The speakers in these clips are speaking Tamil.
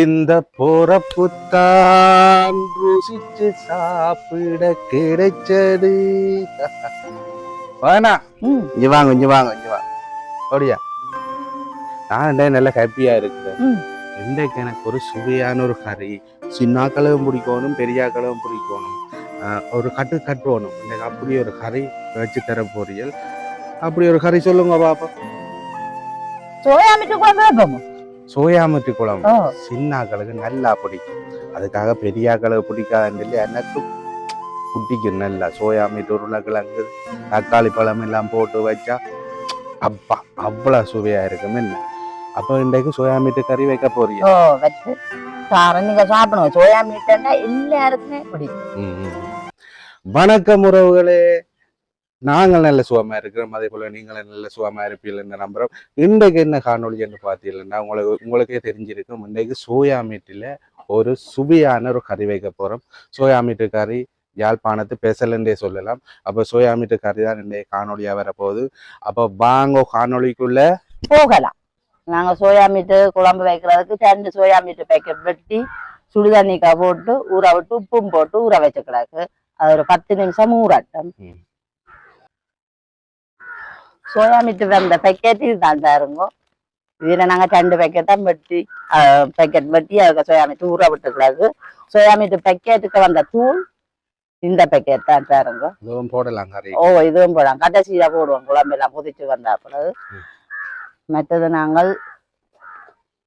இந்த பொறப்புத்தான் ருசிச்சு சாப்பிட கிடைச்சது. வேணா இங்க வாங்க இங்க வாங்க இங்க வாங்க. அப்படியா? நான் நல்ல ஹாப்பியா இருக்கிறேன். இன்றைக்கு எனக்கு ஒரு சுவையான ஒரு கறி சின்னாக்களும் பிடிக்கணும் பெரியாக்களும் பிடிக்கணும் ஆஹ் ஒரு கட்டு கட்டுவணும். இன்னைக்கு அப்படி ஒரு கறி வச்சு தர பொரியல் அப்படி ஒரு கறி சொல்லுங்க பாப்பா. சோயா மீட்டு குழம்பு வைப்போம்? சோயாமத்தி குழம்பு ஓ சின்னாக்களுக்கு நல்லா பிடிக்கும். அதுக்காக பெரியாக்களுக்கு பிடிக்காதுன்னு இல்லை எனக்கு பிடிக்கும் நல்லா. சோயா மீட் உருளைக்கிழங்கு தக்காளி பழம் எல்லாம் போட்டு வச்சா அப்பா அவ்வளோ சுவையா இருக்கும். என்ன? அப்போ இன்றைக்கு சோயா மீட்டு கறி வைக்க போறீங்க ஓ வச்சு. சாரம் நீங்க சாப்பிடுங்க. சோயா மீட்டுன்னா எல்லாருக்குமே பிடிக்கும். வணக்கம் உறவுகளே. நாங்கள் நல்ல சுகமா இருக்கிறோம் அதே போல நீங்களும் நல்ல சுகமா இருப்பீங்கன்னு நம்புறோம் இன்றைக்கு என்ன காணொளி என்று பார்த்தீங்கன்னா உங்களுக்கு உங்களுக்கே தெரிஞ்சிருக்கும் இன்றைக்கு சோயா மீட்டில் ஒரு சுவையான ஒரு கறி வைக்க போறோம். சோயா மீட்டு கறி யாழ்ப்பாணத்து பெசலன்றே சொல்லலாம். அப்போ சோயா மீட்டு கறி தான் இன்றைய காணொலியாக வரப்போகுது. அப்போ வாங்க காணொளிக்குள்ள போகலாம். நாங்க சோயா மீட்டு குழம்பு வைக்கிறதுக்கு ரெண்டு சோயா மீட்டு பேக்கெட் வெட்டி சுடுதண்ணிக்கா போட்டு ஊற விட்டு உப்பும் போட்டு ஊற வச்சுக்கிறாக்கு அது ஒரு பத்து நிமிஷம் ஊறட்டும். ம். சோயா மீட்டு வந்த பேக்கெட் இதுதான் பாருங்க. இதுல நாங்க ரெண்டு பேக்கெட் தான் வெட்டி பேக்கெட் வெட்டி அதுக்கு சோயா மீட்டு ஊற விட்டுக்கிறாக்கு சோயா மீட்டு பேக்கெட்டுக்கு வந்த தூள் இந்த பேக்கெட் தான் பாருங்க. இதுவும் போடலாம் ஓ இதுவும் போடலாம். கடைசியில போடுவோம் குழம்பெல்லாம் கொதிச்சு வந்தா பிறகு. ம். மற்றது நாங்கள்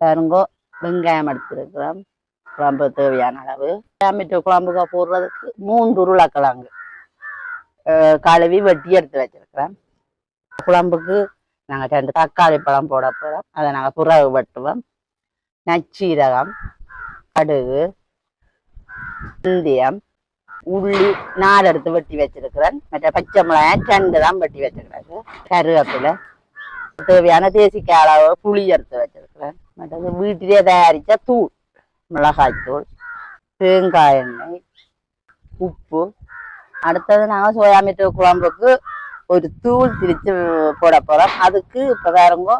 பாருங்கோ வெங்காயம் எடுத்திருக்கிறோம். குழம்பு தேவையான அளவு. டொமேட்டோ குழம்புக்கு போடுறதுக்கு மூன்று உருளைக்கிழங்கு கழுவி வெட்டி எடுத்து வச்சிருக்கிறேன் குழம்புக்கு நாங்கள் ரெண்டு தக்காளி பழம் போட போகிறோம் அதை நாங்கள் புறவு வெட்டுவோம். நச்சீரகம் கடுகு இந்தியம் உள்ளி நாலு எடுத்து வெட்டி வச்சிருக்கிறேன். மற்ற பச்சை மிளகாய் ரெண்டு தான் வெட்டி வச்சிருக்கிறாங்க கருவேப்பிலை தேவையான தேசிக்காய் அளவு புளி எடுத்து வச்சிருக்கிறேன். மற்றது வீட்டிலே தயாரித்த தூள் மிளகாய் தூள் தேங்காய் எண்ணெய் உப்பு. அடுத்தது நாங்கள் சோயா மீட்டு குழம்புக்கு ஒரு தூள் திரிச்சு போட போகிறோம் அதுக்கு இப்போ பாருங்க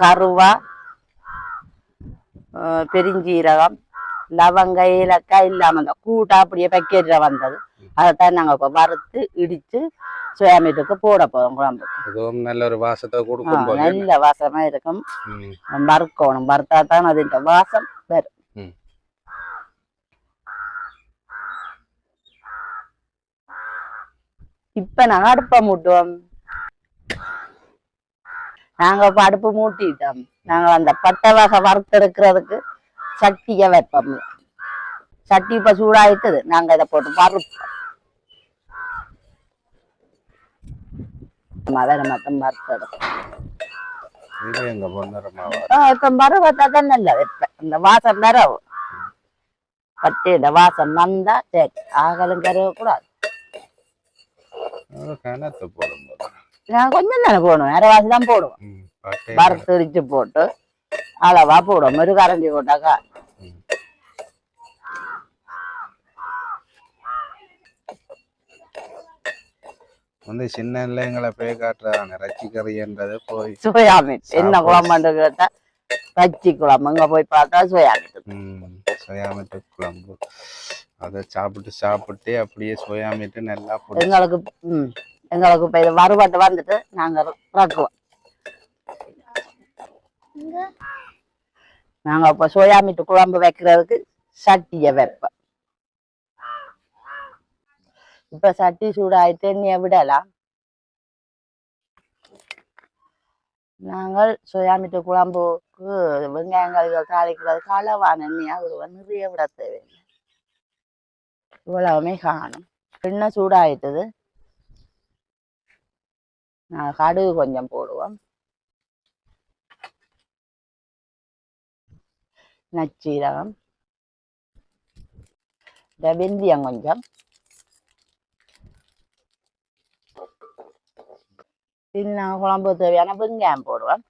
கருவா பெருஞ்சீரகம் லவங்க ஏலக்காய் இல்லாம அந்த கூட்டா அப்படியே பேக்கெட்ல வந்தது. அதைத்தான் நாங்க இப்ப வறுத்து இடிச்சு சோயா மீட்டுக்கு போட போறோம் குழம்புக்கு. நல்ல ஒரு வாசத்தை கொடுக்கும் நல்ல வாசமா இருக்கும். வறுக்கணும். வறுத்தா தான் அதுன்ற வாசம் வரும். இப்ப நாங்க அடுப்பை மூட்டுவோம். நாங்க இப்ப அடுப்பு மூட்டிட்டோம். நாங்க அந்த பட்டை வகை வறுத்தெடுக்கிறதுக்கு சட்டியை வைப்போம். சட்டி இப்ப சூடாயிட்டது. நாங்க இதை போட்டு வறுப்போம். அதை மட்டும் வறுத்தெடுப்போம். இப்ப மறுபத்தா தான் நல்ல வைப்பேன். இந்த வாசம் வரவும். பட்டு இந்த வாசம் வந்தா சரி ஆகலும் கருவ கிணத்து போடும்போது நான் கொஞ்சம் தானே போடுவேன் வேற வாசி தான் போடுவோம் வறுத்தரிச்சு போட்டு அளவா போடுவோம் ஒரு கரண்டி போட்டாக்கா. வந்து சின்ன பிள்ளைங்களை போய் காட்டுறாங்க ரச்சி கறின்றது போய் சோயா மீட் என்ன. குழம்புன்னு கேட்டா பச்சி குழம்பு இங்க போய் பார்த்தா சோயா மீட் ம், சோயாமீட்டு குழம்பு. அதை சாப்பிட்டு சாப்பிட்டு அப்படியே சோயாமீட்டு நல்லா பிடிச்சி எங்களுக்கு ம் எங்களுக்கு இப்ப இது வறுபட்டு வந்துட்டு நாங்க இறக்குவோம். நாங்க இப்ப சோயா மீட் குழம்பு வைக்கிறதுக்கு சட்டியை வைப்போம். இப்ப சட்டி சூடாயிட்டு எண்ணெயை விடலாம். நாங்கள் சுயாமிட்டு குழம்புக்கு வெங்காயங்கள் தாளிக்கிறது களவான எண்ணெயாக விடுவோம் நிறைய விட தேவையில்லை. இவ்வளவுமே காணும். எண்ணெய் சூடாயிட்டது. நான் கடுகு கொஞ்சம் போடுவோம். நச்சீரகம். இந்த வெந்தயம் கொஞ்சம். இன்னும் குழம்பு தேவையான வெங்காயம் போடுவேன்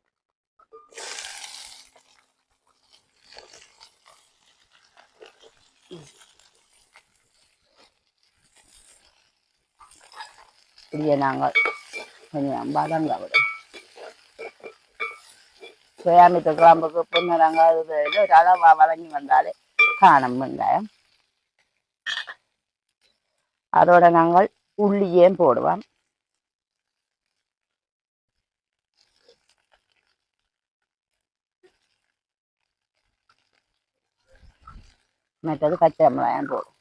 இப்படியே நாங்கள் கொஞ்சம் வதங்க விடும் சோயாமீட்டு குழம்புக்கு பொன்னரங்காய் இது ஒரு அளவா வதங்கி வந்தாலே காணும் வெங்காயம் அதோட நாங்கள் உள்ளியே போடுவோம் மற்றது பச்சை மிளகாயம் போடும்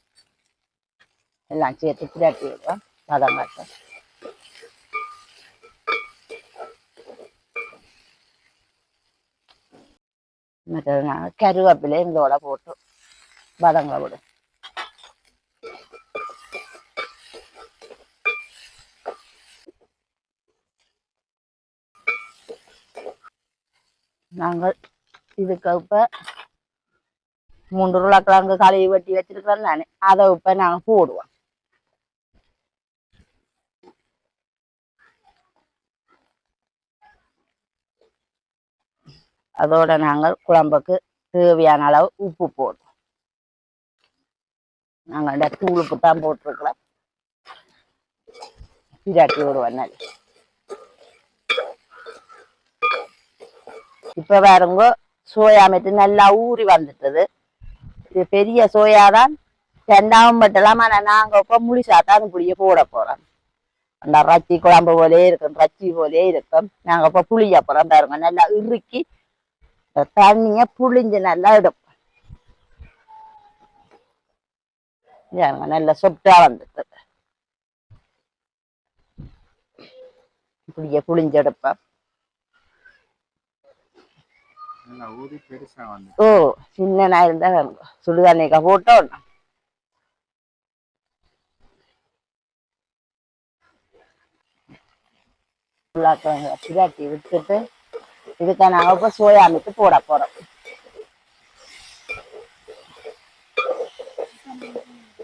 எல்லாம் சேர்த்து பிரட்டி விடுவோம் பதம் கட்டும் மற்றது நாங்கள் கருவேப்பிலையும் இதோட போட்டு பதங்க விடும் நாங்கள் இதுக்கு இப்போ மூன்று உருளைக்கிழங்கு கழுவி வெட்டி வச்சிருக்கிறேன் தானே அதை இப்போ நாங்கள் போடுவோம். அதோட நாங்கள் குழம்புக்கு தேவையான அளவு உப்பு போடுவோம். நாங்கள் இந்த தூள் தான் போட்டிருக்கிறோம். பிராட்டி விடுவோம் நல்ல இப்போ பாருங்க சோயா மெட்டு நல்லா ஊறி வந்துட்டது. பெரிய சோயாதான் ரெண்டாவும் மட்டும் ஆனால் நாங்கள் இப்போ முழிசா தான் புளிய போட போகிறோம் அந்த ரச்சி குழம்பு போலே இருக்கும் ரச்சி போலே இருக்கும். நாங்கள் இப்போ புளிய போகிறோம் பாருங்க நல்லா இறுக்கி தண்ணிய தண்ணியை புளிஞ்சு நல்லா எடுப்போம். நல்லா சொப்டா வந்துட்டு இப்படியே புளிஞ்சு எடுப்போம் நல்லா ஊறி பெருசா வந்து ஓ சின்ன இருந்தா வேணும். சுடுதண்ணிக்கா போட்டோம். பிராட்டி விட்டுட்டு இதுக்கு நாங்க இப்ப சோயா மீட்டு போட போறோம்.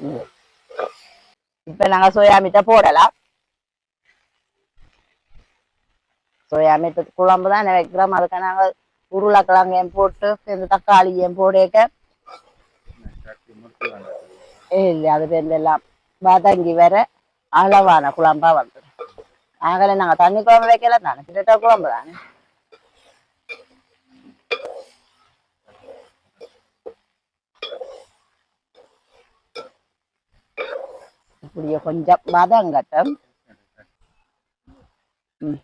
ம். இப்ப நாங்க சோயா போடலாம். சோயா குழம்பு தான் வைக்கிறோம் அதுக்கு நாங்க உருளைக்கிழங்கையும் போட்டு இந்த தக்காளியும் போடேக்க. இல்லை அது பேருந்து எல்லாம். வதங்கி வர அளவான குழம்பா வந்துடும் ஆகல நாங்க தண்ணி குழம்பு வைக்கல தானே கிட்ட குழம்பு தானே. இப்படியே கொஞ்சம் வதங்கட்டும். ம்.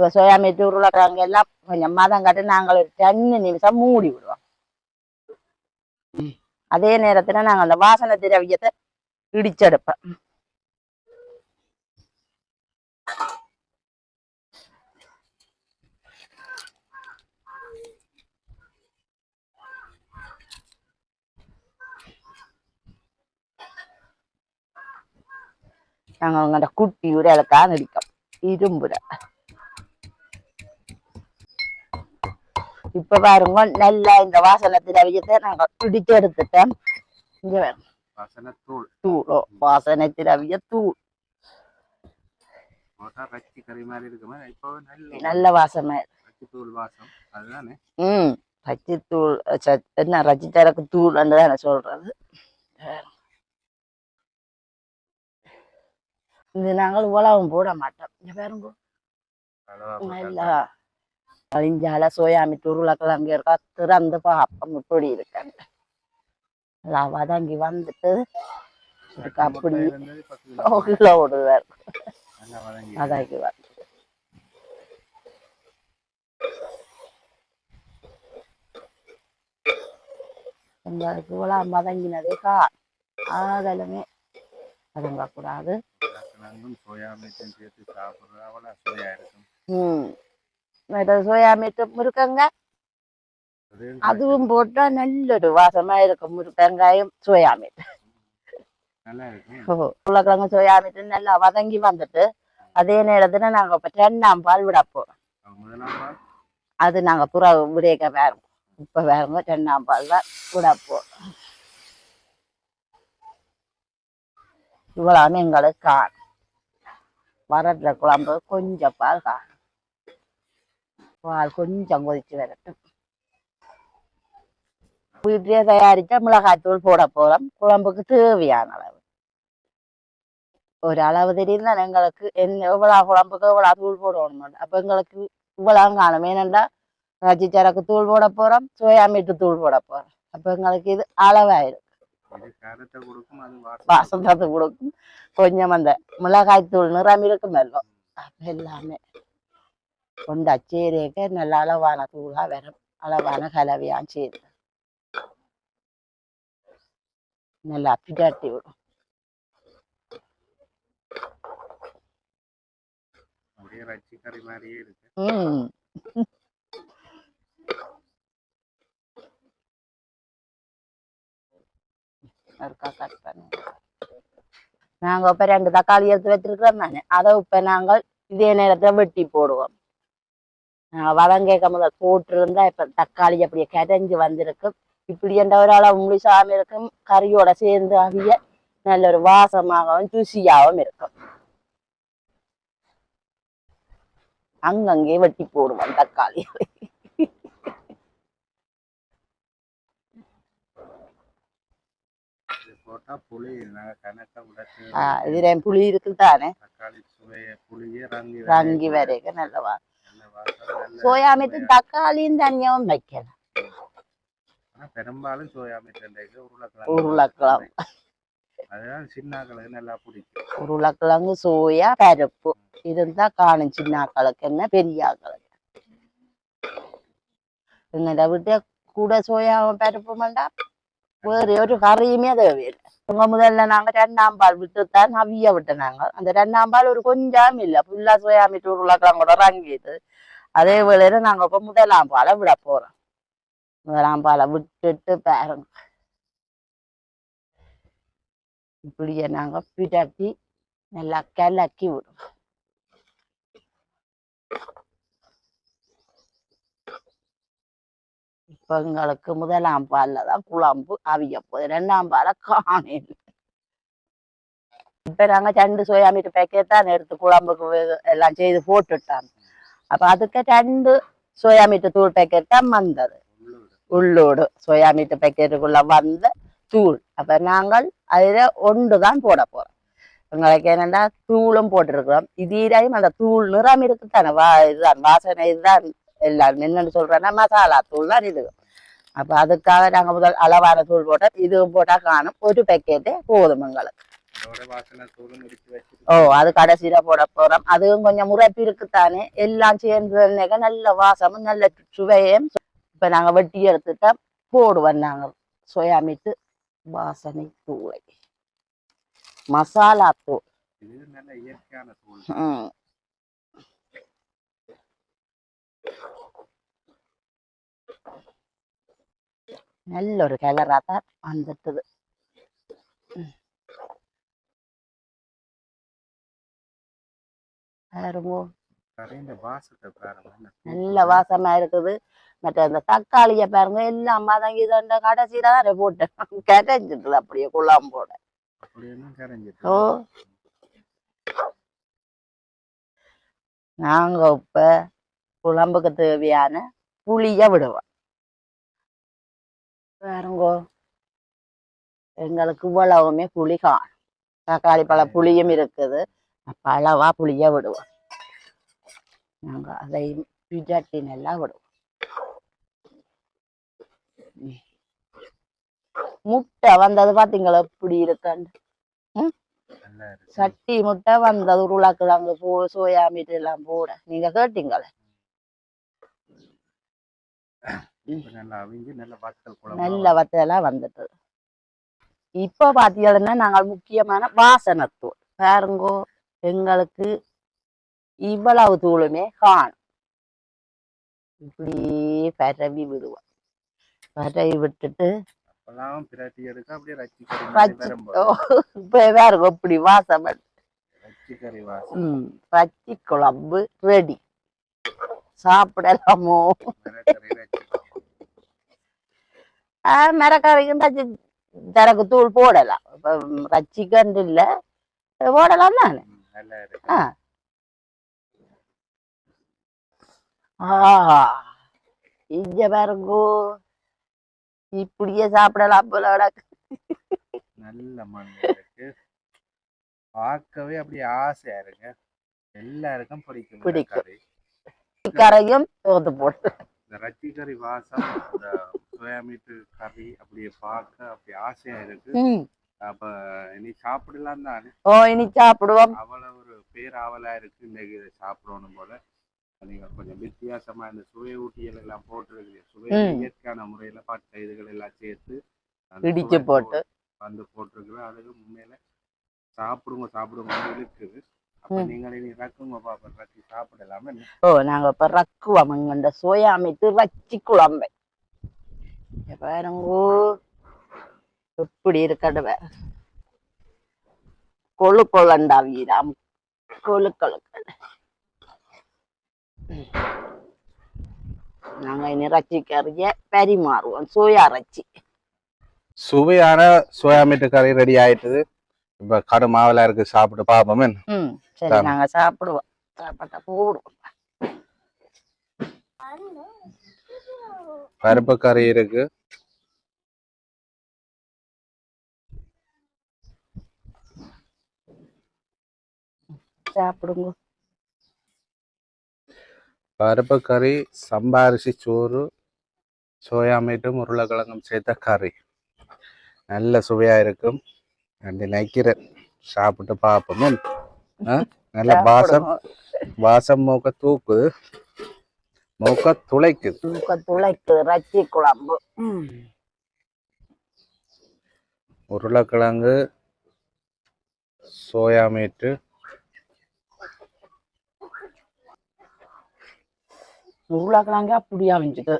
இப்போ சோயா மீட்டு உருளைக்கிழங்கு எல்லாம் கொஞ்சம் வதங்கட்டு நாங்கள் ஒரு ரெண்டு நிமிஷம் மூடி விடுவோம் அதே நேரத்துல நாங்க அந்த வாசனை திரவியத்தை இடிச்செடுப்போம் நாங்க அவங்க அந்த குட்டி உரையலுக்கா நடிக்கும் இரும்புற இப்ப பாருங்க நல்லா இந்த வாசனை திரவியத்தை நாங்க இடிச்சு எடுத்துட்டோம் இங்க தூளோ தூள். மாதிரி இருக்குமா இப்போ நல்ல தூள் வாசம் ம் ரச்சி தூள் என்ன ரச்சி சரக்கு தூள் தானே சொல்றது. இது நாங்கள் உலகம் போட மாட்டோம். இங்க பாருங்க. நல்லா. அழிஞ்சால சோயாமி உருளைக்கிழங்கு இருக்கா திறந்து பார்ப்போம் இப்படி இருக்காங்க நல்லா வதங்கி வந்துட்டு இதுக்கு அப்படி. கிலோ விடுவார் வதங்கி வந்து எங்களுக்கு உலகம் வதங்கினதே கா ஆதலுமே இருக்கும் ம் சோயா மீட்டு முருக்கங்க அது அதுவும் போட்டா நல்லொரு வாசமா இருக்கும் முருக்கங்காயும் சோயா மீட்டு. உருளைக்கிழங்கு சோயா மீட்டு நல்லா வதங்கி வந்துட்டு அதே நேரத்துல நாங்க இப்ப ரெண்டாம் பால் விட போறோம். அது நாங்க புறா விடேக்க வேறோம் இப்ப வேறங்க ரெண்டாம் பால் தான் விட போறோம். இவ்வளவு எங்களுக்கு காணும் வரட்டுல குழம்பு கொஞ்சம் பால் காணும் பால் கொஞ்சம் கொதிச்சு வரட்டும் வீட்டிலே தயாரிச்ச மிளகாய்த்தூள் போட போறோம் குழம்புக்கு தேவையான அளவு ஒரு அளவு தெரியும் தானே எங்களுக்கு என்ன எவ்வளவு குழம்புக்கு எவ்வளவு தூள் போடணும் அப்ப எங்களுக்கு இவ்வளவு காணும் ஏனென்றா இறைச்சி சரக்கு தூள் போட போறோம் சோயா மீட்டு தூள் போட போறோம் அப்ப எங்களுக்கு இது அளவாயிரும் கருத்தை கொடுக்கும் கொஞ்சம் அந்த மிளகாய் தூள் நிறம் இருக்கும் எல்லாம் எல்லாமே கொண்டா சேரேக்க நல்ல அளவான தூளா வரும் அளவான கலவையாம் சேரு நல்லா பிடாட்டி விடும். இருக்கு. ம். ஒருக்கா cut பண்ணுங்க. நாங்க இப்ப ரெண்டு தக்காளி எடுத்து வச்சிருக்கிறோம் தானே அதை இப்ப நாங்கள் இதே நேரத்துல வெட்டி போடுவோம். நாங்க வதங்கேக்க முதல் போட்டிருந்தா இப்ப தக்காளி அப்படியே கரைஞ்சு வந்திருக்கும். இப்படி என்ற ஒரு அளவு முழுசாம இருக்கும். கறியோட சேர்ந்து அவிய நல்ல ஒரு வாசமாகவும் ருசியாகவும் இருக்கும். அங்கங்கே வெட்டி போடுவோம் தக்காளி. இதுல புளி இருக்குது தானே தக்காளி சுவைய புளியே ரங்கி வரைக்கும் நல்ல வாசம் நல்ல வாசம் நல்ல சோயா மீட்டு தக்காளியும் தனியாவும் வைக்கலாம். பெரும்பாலும் சோயா மீட் உருளைக்கிழங்கு அதுதான் சின்ன கிழங்கு நல்லா பிடிக்கும். உருளைக்கிழங்கு சோயா பருப்பு. இருந்தா காணும் சின்னாக்களுக்கு என்ன பெரியாக்களுக்கு எங்கட விட்டு கூட சோயாவும் பருப்பு வேண்டாம். வேறு ஒரு கறியுமே தேவையில்லை உங்க முதல்ல நாங்க ரெண்டாம் பால் விட்டுத்தான் அவிய விட்டு நாங்க. அந்த ரெண்டாம் பால் ஒரு கொஞ்சம் இல்ல. ஃபுல்லா சோயா மீட்டு உருளைக்கிழங்கோட ரங்கிட்டு அதே வேளையில நாங்க இப்ப முதலாம் பாலை விட போறோம். முதலாம் பாலை விட்டுட்டு பாருங்க. இப்படியே நாங்க பிடட்டி நல்லா கிளக்கி விடுவோம். இப்ப எங்களுக்கு முதலாம் பால்ல தான் குழம்பு அவிய போகுது. ரெண்டாம் பால காணையில் இப்ப நாங்க ரெண்டு சோயா மீட்டு பேக்கெட் தான் எடுத்து குழம்புக்கு எல்லாம் செய்து போட்டுட்டாங்க. அப்ப அதுக்கு ரெண்டு சோயா மீட்டு தூள் பேக்கெட் வந்தது உள்ளோடு சோயா மீட்டு பேக்கெட்டுக்குள்ள வந்த தூள் அப்ப நாங்கள் அதுல ஒன்று தான் போட போறோம் எங்களுக்கு என்னென்னா தூளும் போட்டிருக்கிறோம் இதீரையும் அந்த தூள் நிறம் இருக்குத்தானே வா இதுதான் வாசனை இதுதான் எல்லாரும் என்னன்னு சொல்றேன்னா மசாலா தூள் தான் இது அப்போ அதுக்காக நாங்கள் முதல் அளவான தூள் போட்டோம் இதுவும் போட்டால் காணும் ஒரு பேக்கெட்டு போதும் எங்களுக்கு ஓ அது கடைசியில போட போறோம் அதுவும் கொஞ்சம் முறைப்பு இருக்குத்தானே எல்லாம் சேர்ந்து நல்ல வாசமும் நல்ல சுவையும் இப்ப நாங்க வெட்டி எடுத்துட்டா போடுவோம் நாங்க சோயா மீட்டு வாசனை தூளை மசாலா தூள் நல்ல ஒரு கலரா தான் வந்துட்டுது என்ன நல்ல வாசமா இருக்குது. மற்ற அந்த தக்காளிய பாருங்க எல்லாம் மதங்கி இதண்ட கடைசியில தான் போட்டேன் கரைஞ்சிட்டுது அப்படியே அப்படின்னு கரைஞ்சிட்டு ஓ. நாங்க இப்ப குழம்புக்கு தேவையான புளிய விடுவோம். பாருங்கோ. எங்களுக்கு இவ்வளவுமே புளி காணும். தக்காளி பழ புளியும் இருக்குது. அப்ப அளவா புளிய விடுவோம். நாங்க அதை பிஜாட்டி நல்லா விடுவோம். முட்டை வந்தது பாத்தீங்களா? எப்படி இருக்கான்னு? நல்லா இருக்கு. சட்டி முட்டை வந்தது உருளைக்கிழங்கு போ சோயா மீட் எல்லாம் போட. நீங்க கேட்டீங்களே? நல்லா அவிஞ்சு நல்ல வத்தல் குழம்பு நல்ல வத்தையெல்லாம் வந்துட்டு இப்போ பார்த்தீங்கன்னா நாங்கள் முக்கியமான வாசனத்தூள். பாருங்கோ. எங்களுக்கு இவ்வளவு தூளுமே காணும். இப்படி பரவி விடுவோம். பரவி விட்டுட்டு பாருங்க இப்படி வாசம் பச்சை குழம்பு ரெடி சாப்பிடலாமோ? மிளகாய்க்கும் தச்சு தரக்கு தூள் போடலாம். இப்போ ரச்சிக்கண்டு இல்லை. போடலாம் தானே இங்க பாருங்கோ. இப்படியே சாப்பிடலாம் போல. நல்ல மண் இருக்கு. பார்க்கவே அப்படியே ஆசையா இருக்கு எல்லாருக்கும் பிடிக்கும் பிடிக்கும். கரையும் தோத்து போட்டு இந்த ரச்சி கறி வாசம் இந்த சோயா மீட்டு கறி அப்படியே பார்க்க அப்படி ஆசையா இருக்கு. அப்ப இனி சாப்பிடலாம் தானே ஓ இனி சாப்பிடுவோம். அவ்வளவு ஒரு பேராவலா இருக்கு இன்னைக்கு இதை சாப்பிடணும் போல. நீங்க கொஞ்சம் வித்தியாசமா இந்த சுவை ஊட்டியல் எல்லாம் போட்டிருக்கீங்க. சுவை. இயற்கையான முறையில பட்டை இதுகள் எல்லாம் சேர்த்து இடிச்சு போட்டு. வந்து போட்டிருக்கிறோம் அதுக்கு உண்மையில சாப்பிடுங்க சாப்பிடுங்க இருக்குது. ஓ நாங்க இப்ப ரக்குவோம். இந்த சோயா அமைத்து ரச்சி குழம்பை. இங்க பாருங்கோ. எப்படி இருக்கட்டு வேற கொழு கொழண்டா வீராம். கொழு கொழுக்கட நாங்க இனி ரச்சி கறிய பரிமாறுவோம். சோயா ரச்சி சுவையான சோயா மீட்டு கறி ரெடி ஆயிட்டுது. இப்ப கடும் மாவலா இருக்கு சாப்பிட்டு பாப்போமே ம் சரி. நாங்க சாப்பிடுவோம். சாப்பிட்டா போடுவோம். பருப்பு கறி இருக்கு. சாப்பிடுங்க. பருப்பு கறி சம்பா அரிசி சோறு சோயா மீட்டும் உருளைக்கிழங்கும் சேர்த்த கறி. நல்ல சுவையா இருக்கும். ரெண்டு நினைக்கிறேன். சாப்பிட்டு பார்ப்போமே? நல்ல வாசம். வாசம் மூக்க தூக்குது மூக்க துளைக்குது தூக்க துளைக்கு ரச்சி குழம்பு. உருளைக்கிழங்கு சோயா மீட்டு உருளைக்கிழங்க அப்படியே வந்துட்டு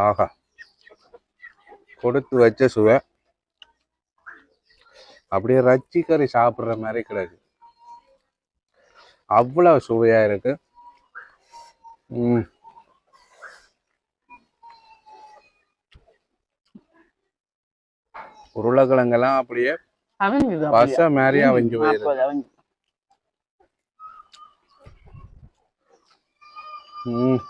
ஆஹா. கொடுத்து வச்ச சுவை. அப்படியே ரச்சி கறி மாதிரி கிடக்கு அவ்வளவு சுவையா இருக்கு. உருளைக்கிழங்கெல்லாம் அப்படியே அவங்க பச மாதிரியா வஞ்சு போயிருக்கு ம்.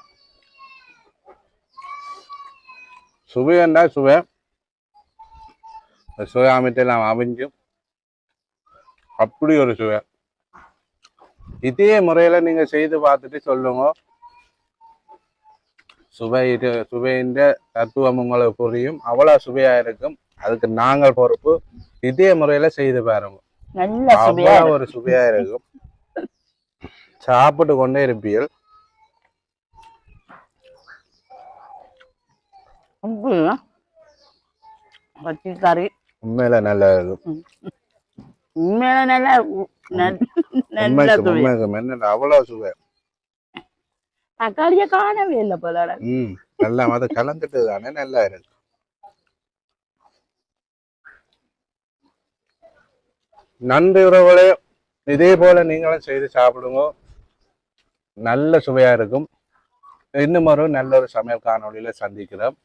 சுவையண்டா சுவை. சுவை அமைத்தெல்லாம் அவிஞ்சும் அப்படி ஒரு சுவை. இதே முறையில நீங்க செய்து பார்த்துட்டு சொல்லுங்க. சுவை இது சுவையின் தத்துவம் உங்களுக்கு புரியும். அவ்வளவு சுவையா இருக்கும். அதுக்கு நாங்கள் பொறுப்பு இதே முறையில செய்து பாருங்க. நல்ல ஒரு சுவையா இருக்கும். சாப்பிட்டு கொண்டே இருப்பீர்கள். கறி உண்மையில நல்லா இருக்கும். உண்மையில நல்லா நல்ல அவ்வளவு சுவை. தக்காளிய காணவே இல்லை போல ம் நல்லா அது கலந்துட்டு தானே நல்லா இருக்கு. நன்றி உறவுகளே. இதே போல நீங்களும் செய்து சாப்பிடுங்க. நல்ல சுவையா இருக்கும். இன்னும் ஒரு நல்ல ஒரு சமையல் காணொளியில சந்திக்கிறோம்.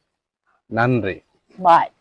நன்றி. பாய்